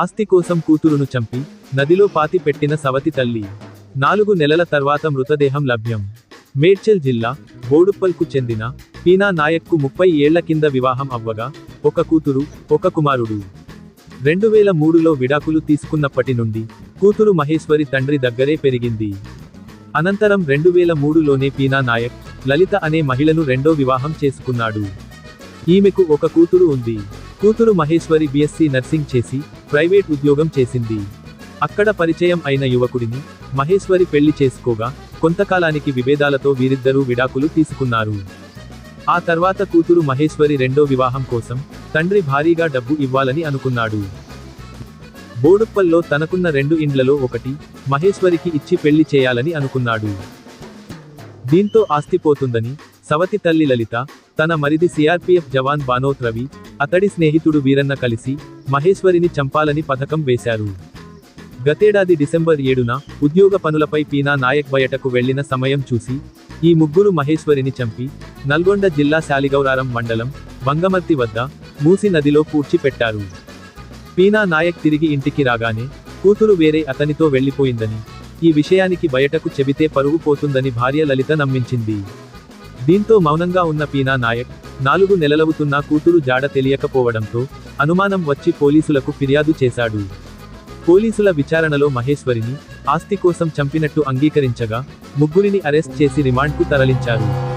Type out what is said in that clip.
ఆస్తి కోసం కూతురును చంపి నదిలో పాతి పెట్టిన సవతి తల్లి. నాలుగు నెలల తర్వాత మృతదేహం లభ్యం. మేడ్చల్ జిల్లా బోడుప్పల్కు చెందిన పీనా నాయక్కు ముప్పై ఏళ్ళ కింద వివాహం అవ్వగా ఒక కూతురు ఒక కుమారుడు. రెండు వేల మూడులో విడాకులు తీసుకున్నప్పటి నుండి కూతురు మహేశ్వరి తండ్రి దగ్గరే పెరిగింది. అనంతరం రెండు వేల మూడులోనే పీనా నాయక్ లలిత అనే మహిళను రెండో వివాహం చేసుకున్నాడు. ఈమెకు ఒక కూతురు ఉంది. కూతురు మహేశ్వరి బిఎస్సి నర్సింగ్ చేసి ప్రైవేట్ ఉద్యోగం చేసింది. అక్కడ పరిచయం అయిన యువకుడిని మహేశ్వరి పెళ్ళి చేసుకోగా కొంతకాలానికి విభేదాలతో వీరిద్దరూ విడాకులు తీసుకున్నారు. ఆ తర్వాత కూతురు మహేశ్వరి రెండో వివాహం కోసం తండ్రి భారీగా డబ్బు ఇవ్వాలని అనుకున్నాడు. బోడుప్పల్లో తనకున్న రెండు ఇండ్లలో ఒకటి మహేశ్వరికి ఇచ్చి పెళ్ళి చేయాలని అనుకున్నాడు. దీంతో ఆస్తిపోతుందని సవతి తల్లి లలిత తన మరిది సిఆర్పిఎఫ్ జవాన్ బానోత్ రవి అతడి స్నేహితుడు వీరన్న కలిసి మహేశ్వరిని చంపాలని పథకం వేశారు. గతేడాది డిసెంబర్ ఏడున ఉద్యోగ పనులపై పీనా నాయక్ బయటకు వెళ్ళిన సమయం చూసి ఈ ముగ్గురు మహేశ్వరిని చంపి నల్గొండ జిల్లా శాలిగౌరారం మండలం బంగమర్తి వద్ద మూసి నదిలో పూడ్చిపెట్టారు. పీనా నాయక్ తిరిగి ఇంటికి రాగానే కూతురు వేరే అతనితో వెళ్ళిపోయిందని ఈ విషయానికి బయటకు చెబితే పరుగు పోతుందని భార్య లలిత నమ్మించింది. దీంతో మౌనంగా ఉన్న పీనా నాయక్ నాలుగు నెలలవుతున్నా కూతురు జాడ తెలియకపోవడంతో అనుమానం వచ్చి పోలీసులకు ఫిర్యాదు చేశాడు. పోలీసుల విచారణలో మహేశ్వరిని ఆస్తి కోసం చంపినట్టు అంగీకరించగా ముగ్గురిని అరెస్ట్ చేసి రిమాండ్కు తరలించారు.